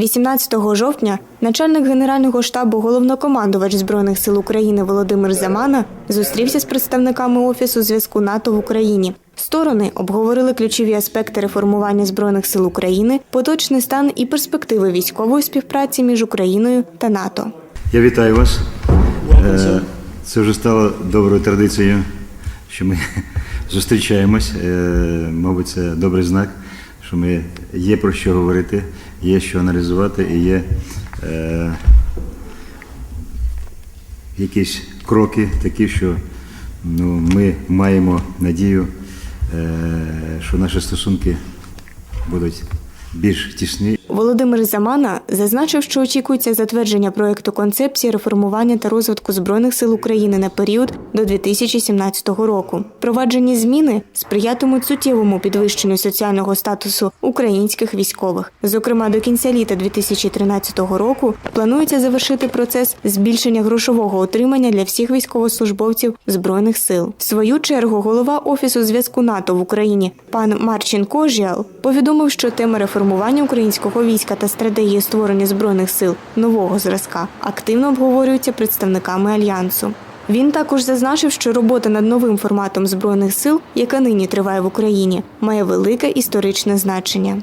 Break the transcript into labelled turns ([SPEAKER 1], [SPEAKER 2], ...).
[SPEAKER 1] 18 жовтня начальник Генерального штабу головнокомандувач Збройних сил України Володимир Замана зустрівся з представниками Офісу зв'язку НАТО в Україні. Сторони обговорили ключові аспекти реформування Збройних сил України, поточний стан і перспективи військової співпраці між Україною та НАТО.
[SPEAKER 2] Я вітаю вас. Е, Це вже стало доброю традицією, що ми зустрічаємось. Е, Мабуть, це добрий знак, що ми є про що говорити, є що аналізувати і є е, якісь кроки такі, що ну, ми маємо надію, е, що наші стосунки будуть більш тісні
[SPEAKER 1] Володимир Замана зазначив, що очікується затвердження проекту концепції реформування та розвитку збройних сил України на період до 2017 року. Проваджені зміни сприятимуть суттєвому підвищенню соціального статусу українських військових. Зокрема, до кінця літа 2013 року планується завершити процес збільшення грошового отримання для всіх військовослужбовців збройних сил. В свою чергу голова офісу зв'язку НАТО в Україні пан Марчин Кожіал повідомив, що тема реформування українського війська та стратегії створення збройних сил нового зразка активно обговорюються представниками альянсу. Він також зазначив, що робота над новим форматом збройних сил, яка нині триває в Україні, має велике історичне значення.